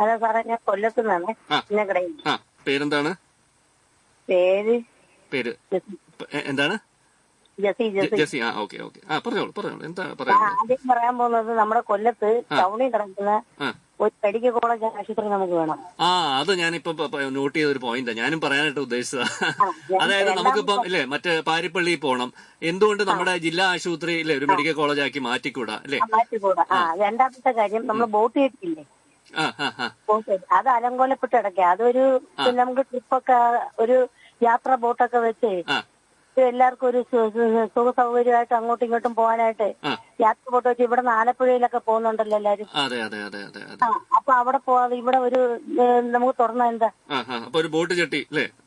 അതെ സാറേ ഞാൻ കൊല്ലത്തുനിന്നാണ്. ആ. പേരെന്താണ്? പേര് പേര് എ- എന്താണ്? ജസി ജെ- ജസി. ജെസ്സി ആ ഓക്കെ ഓക്കെ. ആ പറഞ്ഞോളൂ പറഞ്ഞോളൂ. എന്താ ആ, പറയുന്നത് ആദ്യം പറയാൻ പോകുന്നത് നമ്മുടെ കൊല്ലത്ത് ടൗണിൽ കിടക്കുന്ന ആ. ഒരു മെഡിക്കൽ കോളേജ് ആശുപത്രി നമുക്ക് വേണം. ആ അത് ഞാനിപ്പോ പ- പ- നോട്ട് ചെയ്ത ഒരു പോയിന്റ്. ഞാനും പറയാനായിട്ട് ഉദ്ദേശിച്ചതാ. ഞാൻ അതായത് നമുക്കിപ്പം ഇല്ലേ മറ്റേ പാരിപ്പള്ളി പോണം. എന്തുകൊണ്ട് നമ്മുടെ ജില്ലാ ആശുപത്രി ഇല്ലേ ഒരു മെഡിക്കൽ കോളേജ് ആക്കി മാറ്റിക്കൂടാ അല്ലേ? മാറ്റിക്കൂടാ. ആ രണ്ടാമത്തെ കാര്യം നമ്മൾ ബോട്ട് കെട്ടില്ലേ ബോട്ട് അത് അലങ്കോലപ്പെട്ട് കിടക്കുക അതൊരു നമുക്ക് ട്രിപ്പൊക്കെ ഒരു യാത്ര ബോട്ടൊക്കെ വെച്ചേ എല്ലാവർക്കും ഒരു സുഖ സൗകര്യമായിട്ട് അങ്ങോട്ടും ഇങ്ങോട്ടും പോകാനായിട്ട് യാത്ര പോട്ട് വെച്ച് ഇവിടെ ആലപ്പുഴയിലൊക്കെ പോകുന്നുണ്ടല്ലോ എല്ലാരും അപ്പൊ അവിടെ പോവാതെ ഇവിടെ ഒരു നമുക്ക് തുറന്ന എന്താ? ഒരു ബോട്ട് ചട്ടി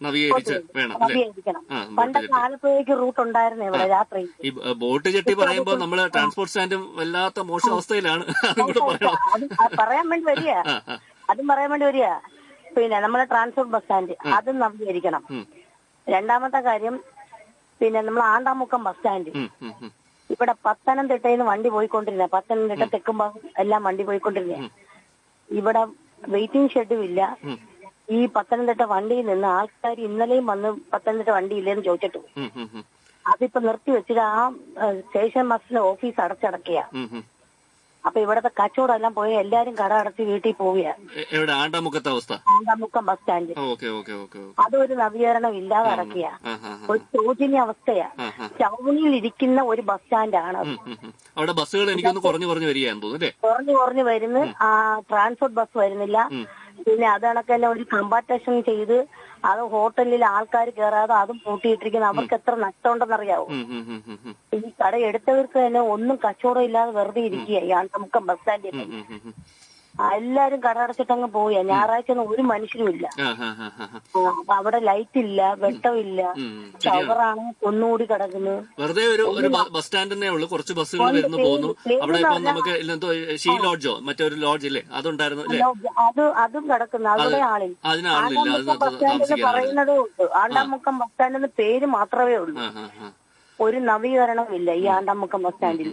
നവീകരിക്കണം. പണ്ടൊക്കെ ആലപ്പുഴയ്ക്ക് റൂട്ട് ഉണ്ടായിരുന്നേ ഇവിടെ രാത്രി. ഈ ബോട്ട് ചട്ടി പറയുമ്പോ നമ്മൾ ട്രാൻസ്പോർട്ട് സ്റ്റാൻഡും വല്ലാത്ത മോശ അവസ്ഥയിലാണ്. പറയാൻ വേണ്ടി വരിക. അതും പറയാൻ വേണ്ടി വരിക. പിന്നെ നമ്മളെ ട്രാൻസ്പോർട്ട് ബസ് സ്റ്റാൻഡ് അതും നവീകരിക്കണം. രണ്ടാമത്തെ കാര്യം പിന്നെ നമ്മൾ ആണ്ടാമുക്കം ബസ് സ്റ്റാൻഡ് ഇവിടെ പത്തനംതിട്ടയിൽ നിന്ന് വണ്ടി പോയിക്കൊണ്ടിരുന്ന പത്തനംതിട്ട തെക്കുംഭാഗം എല്ലാം വണ്ടി പോയിക്കൊണ്ടിരുന്ന ഇവിടെ വെയിറ്റിംഗ് ഷെഡും ഇല്ല. ഈ പത്തനംതിട്ട വണ്ടിയിൽ നിന്ന് ആൾക്കാർ ഇന്നലെയും വന്ന് പത്തനംതിട്ട വണ്ടി ഇല്ലെന്ന് ചോദിച്ചിട്ടു. അതിപ്പോ നിർത്തി വെച്ചിട്ട് ആ സ്റ്റേഷൻ ബസ്സിന്റെ ഓഫീസ് ഉം. അപ്പൊ ഇവിടത്തെ കച്ചവടം എല്ലാം പോയി എല്ലാരും കട അടച്ച് വീട്ടിൽ പോവുകയാണ് അവസ്ഥ? ആണ്ടാമുക്കം ബസ് സ്റ്റാൻഡ് അതൊരു നവീകരണം ഇല്ലാതെ ആ ഒരു ശോചനീയ അവസ്ഥയാ. ടൗണിൽ ഇരിക്കുന്ന ഒരു ബസ് സ്റ്റാൻഡാണ്. അവിടെ ബസ്സുകൾ എനിക്കൊന്ന് കുറഞ്ഞു കുറഞ്ഞു വരികയാന്ന് തോന്നുന്നു കുറഞ്ഞു കുറഞ്ഞു വരുന്നു. ട്രാൻസ്പോർട്ട് ബസ് വരുന്നില്ല. പിന്നെ അത് കണക്കന്നെ ഒരു കമ്പാർട്ടേഷൻ ചെയ്ത് അത് ഹോട്ടലിൽ ആൾക്കാർ കയറാതെ അതും പൂട്ടിയിട്ടിരിക്കുന്നു അവർക്ക് എത്ര നഷ്ടമുണ്ടെന്നറിയാവോ. ഈ കട എടുത്തവർക്ക് തന്നെ ഒന്നും കച്ചവടം ഇല്ലാതെ വെറുതെ ഇരിക്കുക ഈ നമുക്ക് ബസ് സ്റ്റാൻഡിൽ. എല്ലാരും കടടച്ചിട്ടങ്ങ് പോയ ഞായറാഴ്ച ഒന്നും ഒരു മനുഷ്യരും ഇല്ല. അപ്പൊ അവിടെ ലൈറ്റ് ഇല്ല വെട്ടമില്ല. ടവറാണ് ഒന്നുകൂടി കിടക്കുന്നത് വെറുതെ ഒരു ഒരു ബസ് സ്റ്റാൻഡ് തന്നെ ഉള്ളു. കുറച്ച് ബസ്സുകൾ വരുന്നു പോകുന്നു. അവിടെ ഇപ്പം നമുക്ക് എന്തോ ഷീ ലോഡ്ജോ മറ്റൊരു ലോഡ്ജ് ഇല്ലേ? അതുണ്ടായിരുന്നു അല്ലേ അത് അതും കിടക്കുന്നു. അവിടെ ആളിൽ ബസ് അതിനകത്ത് സ്റ്റാൻഡ് പറയുന്നതേ ഉള്ളൂ. ആണ്ടാമുക്കം ബസ് സ്റ്റാൻഡിന് പേര് മാത്രമേ ഉള്ളൂ. ഒരു നവീകരണവും ഇല്ല ഈ ആണ്ടാമുക്കം ബസ് സ്റ്റാൻഡിൽ.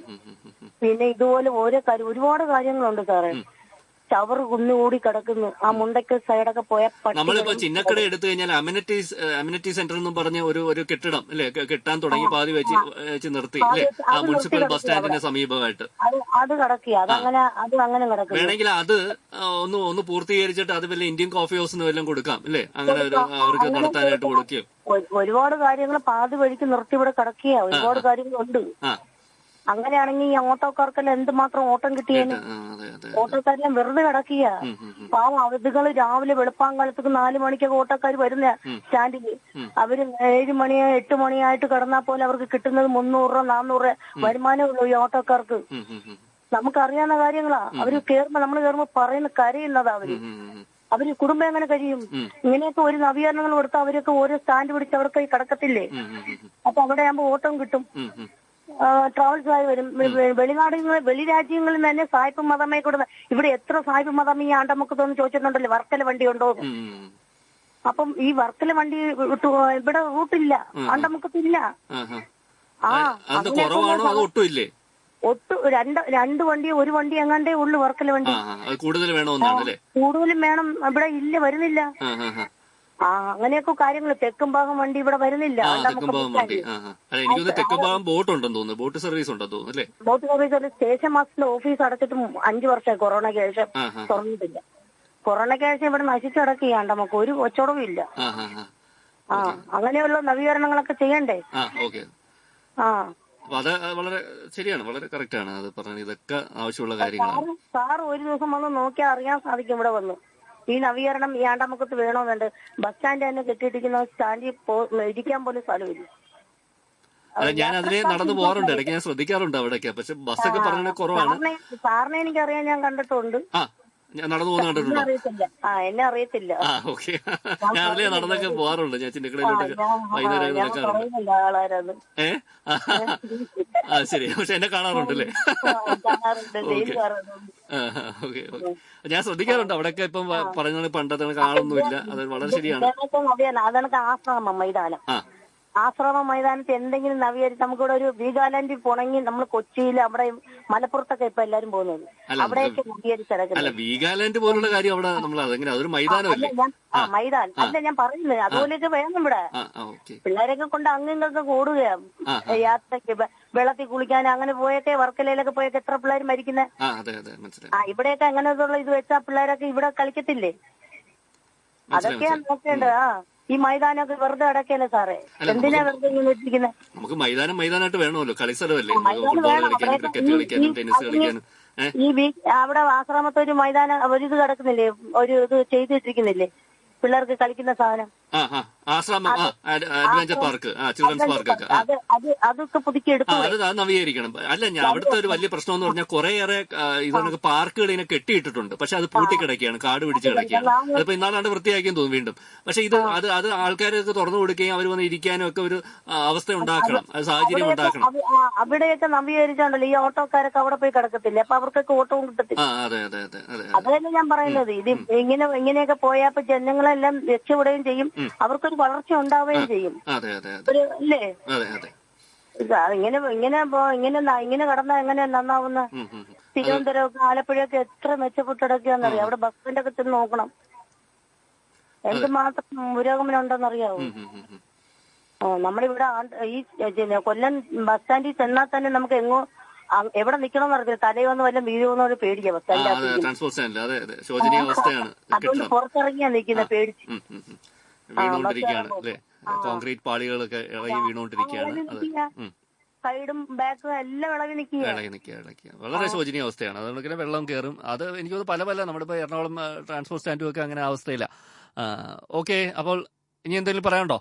പിന്നെ ഇതുപോലെ ഓരോ കാര്യം ഒരുപാട് കാര്യങ്ങളുണ്ട് സാറേ. ചവർ കുന്നുകൂടി കിടക്കുന്നു. ആ മുണ്ടയ്ക്ക് സൈഡൊക്കെ പോയ നമ്മളിപ്പോ ചിന്നക്കട എടുത്തു കഴിഞ്ഞാൽ അമ്യൂണിറ്റീസ് അമ്യൂണിറ്റി സെന്റർ എന്ന് പറഞ്ഞ ഒരു ഒരു കെട്ടിടം അല്ലെ? കെട്ടാൻ തുടങ്ങി പാതി വെച്ച് വെച്ച് നിർത്തി അല്ലെ? ആ മുനിസിപ്പൽ ബസ് സ്റ്റാൻഡിന്റെ സമീപമായിട്ട്. അത് അത് കിടക്കുക അതങ്ങനെ അത് അങ്ങനെ കിടക്കും വേണമെങ്കിൽ അത് ഒന്ന് ഒന്ന് പൂർത്തീകരിച്ചിട്ട് അത് വല്ല ഇന്ത്യൻ കോഫി ഹൗസിന് വല്ലതും കൊടുക്കാം അല്ലെ? അങ്ങനെ അവർക്ക് നടത്താനായിട്ട് കൊടുക്കുകയോ. ഒരുപാട് കാര്യങ്ങൾ പാതി വഴിക്ക് നിർത്തി ഇവിടെ കിടക്കുക ഒരുപാട് കാര്യങ്ങളുണ്ട്. ആ. അങ്ങനെയാണെങ്കിൽ ഈ ഓട്ടോക്കാർക്കെല്ലാം എന്തുമാത്രം ഓട്ടം കിട്ടിയേനെ? ഓട്ടോക്കാരെല്ലാം വെറുതെ കിടക്കുക. പാവം അവധികൾ രാവിലെ വെളുപ്പാങ്കാലത്തേക്ക് നാല് മണിക്കൊക്കെ ഓട്ടോക്കാർ വരുന്ന സ്റ്റാൻഡിൽ അവർ ഏഴ് മണി എട്ട് മണിയായിട്ട് കിടന്നാൽ പോലെ അവർക്ക് കിട്ടുന്നത് മുന്നൂറ് രൂപ നാന്നൂറ് രൂപ വരുമാനമേ ഉള്ളൂ ഈ ഓട്ടോക്കാർക്ക്. നമുക്കറിയാവുന്ന കാര്യങ്ങളാ. അവർ കേറുമ്പോ നമ്മൾ കേറുമ്പോ പറയുന്ന കരയുന്നതാ അവർ. അവർ കുടുംബം എങ്ങനെ കഴിയും? ഇങ്ങനെയൊക്കെ ഒരു നവീകരണങ്ങൾ കൊടുത്താൽ അവരൊക്കെ ഓരോ സ്റ്റാൻഡ് പിടിച്ച് അവർക്ക് കിടക്കത്തില്ലേ. അപ്പൊ അവിടെ ആകുമ്പോ ഓട്ടം കിട്ടും. ഉം, ഉം. ട്രാവൽസ് ആയി വരും. വെളിനാടുകളിൽ വെളി രാജ്യങ്ങളിൽ തന്നെ സായിപ്പ് മതമേ കൊടുത്ത ഇവിടെ എത്ര സായിപ്പ് മതം ഈ ആണ്ടമുക്കത്തൊന്നും ചോദിച്ചിട്ടുണ്ടല്ലോ വർക്കല വണ്ടി ഉണ്ടോ. അപ്പം ഈ വർക്കല വണ്ടി ഇവിടെ റൂട്ടില്ല ആണ്ടമുക്കത്തില്ല. ആ, അത് ഒട്ടും രണ്ട് രണ്ട് വണ്ടി ഒരു വണ്ടി എങ്ങാണ്ടേ ഉള്ളു വർക്കല വണ്ടി. കൂടുതൽ വേണം ഇവിടെ ഇല്ല വരുന്നില്ല. ആ അങ്ങനെയൊക്കെ കാര്യങ്ങൾ തെക്കും ഭാഗം വണ്ടി ഇവിടെ വരുന്നില്ല. ആണ്ടമുക്കം തെക്കുംഭാഗം വണ്ടി. ആ അല്ല ബോട്ട് ഉണ്ടെന്ന് തോന്നുന്നു. ബോട്ട് സർവീസ് ഉണ്ടെന്ന് തോന്നുന്നു അല്ലേ? ബോട്ട് സർവീസ് സ്റ്റേഷൻ മാസ്റ്ററിന്റെ ഓഫീസ് അടച്ചിട്ടും അഞ്ചു വർഷമായി കൊറോണ ശേഷം തുറന്നിട്ടില്ല കൊറോണ ശേഷം ഇവിടെ നശിച്ചടക്കുകയാണ്ട് കിടക്കുകയാണ് നമുക്ക് ഒരു ഒച്ചടവും ഇല്ല. ആ അങ്ങനെയുള്ള നവീകരണങ്ങളൊക്കെ ചെയ്യണ്ടേ? ആ അപ്പൊ അത് വളരെ ശരിയാണ് വളരെ കറക്റ്റ് ആണ് അത് പറഞ്ഞത്. ഇതൊക്കെ ആവശ്യമുള്ള കാര്യങ്ങളാണ്. സാറ് ഒരു ദിവസം വന്ന് നോക്കിയാൽ അറിയാൻ സാധിക്കും ഇവിടെ വന്ന്. ഈ നവീകരണം ഈ ആണ്ടാമുക്കത്ത് വേണമെന്നുണ്ട് ബസ് സ്റ്റാൻഡ് തന്നെ കെട്ടിയിട്ടിരിക്കുന്ന സ്റ്റാൻഡിൽ ഇരിക്കാൻ പോലും സ്ഥലമില്ല. അല്ല ഞാൻ അതിനെ നടന്നു പോകാറുണ്ട്. ഇടയ്ക്ക് ഞാൻ ശ്രദ്ധിക്കാറുണ്ട് അവിടെയൊക്കെ. പക്ഷെ ബസ്സൊക്കെ പറഞ്ഞ കുറവാണ്. സാറിനെ എനിക്കറിയാൻ ഞാൻ കണ്ടിട്ടുണ്ട്. ആ. ഞാൻ നടന്നു പോകുന്ന കണ്ടിട്ടുണ്ടോ? അറിയത്തില്ല. ആ എന്നെ അറിയത്തില്ല. ആ ഓക്കെ. ഞാൻ നടന്നൊക്കെ പോകാറുണ്ട് ഞാൻ ചിന്നക്കടയിലോട്ട് വൈകുന്നേരം ഞാൻ നടക്കാറുണ്ട് പറയുന്നില്ല ആളാരത് ഏ? ആ, ശരി. പക്ഷെ എന്നെ കാണാറുണ്ടല്ലേ കാണാറുണ്ട് ജയിലിലാറുണ്ട് ഓക്കെ. ഓക്കെ ഞാൻ ശ്രദ്ധിക്കാറുണ്ട് അവിടെയൊക്കെ ഇപ്പം പറഞ്ഞ പണ്ടത്തെ കാണൊന്നുമില്ല അത് വളരെ ശരിയാണ്. ഇതൊക്കെ അതൊക്കെ ആശ്രമം മൈതാനം ആ. ആശ്രമ മൈതാനത്ത് എന്തെങ്കിലും നവീകരിച്ച് നമുക്കിവിടെ ഒരു വീഗാലാൻഡിൽ പോണെങ്കിൽ നമ്മൾ കൊച്ചിയിൽ അവിടെ മലപ്പുറത്തൊക്കെ ഇപ്പൊ എല്ലാരും പോകുന്നത് അവിടെയൊക്കെ നവീകരിച്ച് അല്ല കിടക്കുന്നത് വീഗാലാൻഡ് പോലുള്ള കാര്യം അവിടെ നമ്മൾ അതെങ്ങനെ അതൊരു മൈതാനമല്ലേ? ഞാൻ ആ മൈതാൻ അല്ല ഞാൻ പറയുന്നത് അതുപോലെയൊക്കെ വേണം ഇവിടെ. പിള്ളേരൊക്കെ കൊണ്ട് അങ്ങനെയൊക്കെ കൂടുകയാണ് യാത്രയ്ക്ക് യാത്രയ്ക്ക് വെള്ളത്തിൽ കുളിക്കാൻ അങ്ങനെ പോയൊക്കെ വർക്കലയിലൊക്കെ പോയൊക്കെ എത്ര പിള്ളേർ മരിക്കുന്നത് ആ ഇവിടെയൊക്കെ അങ്ങനെ ഇത് വെച്ചാ പിള്ളേരൊക്കെ ഇവിടെ കളിക്കത്തില്ലേ? അതൊക്കെയാ നോക്കേണ്ടത് ആ. ഈ മൈതാനമൊക്കെ വെറുതെ അടക്കല്ലേ സാറേ? എന്തിനാ വെറുതെ ഇങ്ങനെ വെച്ചിരിക്കുന്നത് നമുക്ക് മൈതാനം മൈതാനമായിട്ട് വേണമല്ലോ. കളിസ്ഥലമല്ലേ സ്ഥലമല്ലേ? ഫുട്ബോൾ കളിക്കാനും ക്രിക്കറ്റ് ഈ- കളിക്കാനും ടെന്നീസ് കളിക്കാനും. ഈ വീ അവിടെ ആശ്രമത്തെ ഒരു മൈതാനം ഒരു ഇത് കിടക്കുന്നില്ലേ? ഒരു ഇത് ചെയ്തിട്ടിരിക്കുന്നില്ലേ? പിള്ളേർക്ക് കളിക്കുന്ന സാധനം. ആശ്രമം അഡ്വഞ്ചർ പാർക്ക് ചിൽഡ്രൻസ് പാർക്ക് ഒക്കെ. അതൊക്കെ പുതുക്കി അത് നവീകരിക്കണം. അല്ല ഞാൻ അവിടുത്തെ ഒരു വലിയ പ്രശ്നം എന്ന് പറഞ്ഞാൽ കുറേയേറെ ഇതൊക്കെ പാർക്കുകൾ ഇങ്ങനെ കെട്ടിയിട്ടിട്ടുണ്ട്. പക്ഷെ അത് പൂട്ടിക്കിടക്കുകയാണ് കാട് പിടിച്ച് കിടക്കുകയാണ്. അതിപ്പോ ഇന്നാളാണ്ട് വൃത്തിയാക്കിയെന്ന് തോന്നും വീണ്ടും. പക്ഷെ ഇത് അത് അത് ആൾക്കാരൊക്കെ തുറന്നു കൊടുക്കുകയും അവർ വന്ന് ഇരിക്കാനും ഒക്കെ ഒരു അവസ്ഥ ഉണ്ടാക്കണം. സാഹചര്യം ഉണ്ടാക്കണം. അവിടെയൊക്കെ നവീകരിച്ചാണല്ലോ ഈ ഓട്ടോക്കാരൊക്കെ അവിടെ പോയി കിടക്കത്തില്ല? അപ്പൊ അവർക്കൊക്കെ ഓട്ടവും കിട്ടത്തില്ല. അതെ അതെ അതെ അതെ അതല്ലേ ഞാൻ പറയുന്നത്. ഇത് ഇങ്ങനെ ഇങ്ങനെയൊക്കെ പോയാൽ ജനങ്ങളെല്ലാം രക്ഷപ്പെടുകയും ചെയ്യും. അവർക്കൊരു വളർച്ച ഉണ്ടാവുകയും ചെയ്യും. ഒരു അല്ലേ? ഇങ്ങനെ ഇങ്ങനെ ഇങ്ങനെ ഇങ്ങനെ കടന്നാ എങ്ങനെ നന്നാവുന്ന തിരുവനന്തപുരം ആലപ്പുഴയൊക്കെ എത്ര മെച്ചപ്പെട്ടിടക്കാന്നറിയാം അവിടെ ബസ്സിന്റെ ഒക്കെ ചെന്ന് നോക്കണം. എന്തുമാത്രം പുരോഗമനം ഉണ്ടെന്നറിയാവോ. ഓ, നമ്മളിവിടെ ഈ കൊല്ലം ബസ് സ്റ്റാൻഡിൽ ചെന്നാൽ തന്നെ നമുക്ക് എങ്ങോ എവിടെ നിൽക്കണം അറിയില്ല തലയൊന്നും വല്ല വീഴുമെന്ന് ഒരു പേടിക്കാം ബസ് സ്റ്റാൻഡിൽ അതുകൊണ്ട് പുറത്തിറങ്ങിയാ നിൽക്കുന്ന പേടിച്ച്. വീണുകൊണ്ടിരിക്കുകയാണ് അല്ലെ? കോൺക്രീറ്റ് പാളികളൊക്കെ ഇളകി വീണുകൊണ്ടിരിക്കുകയാണ് അതെ. സൈഡും ബാക്കും എല്ലാം ഇളകി നിൽക്കുക. ഇളകി നിൽക്കുക ഇളകി വളരെ ശോചനീയ അവസ്ഥയാണ്. അതുകൊണ്ട് ഇങ്ങനെ വെള്ളം കയറും. അത് എനിക്ക് തോന്നുന്നു പല പല നമ്മുടെ ഇപ്പോൾ എറണാകുളം ട്രാൻസ്പോർട്ട് സ്റ്റാൻഡും ഒക്കെ അങ്ങനെ അവസ്ഥയില്ല ഓക്കെ. അപ്പോൾ ഇനി എന്തെങ്കിലും പറയാനുണ്ടോ?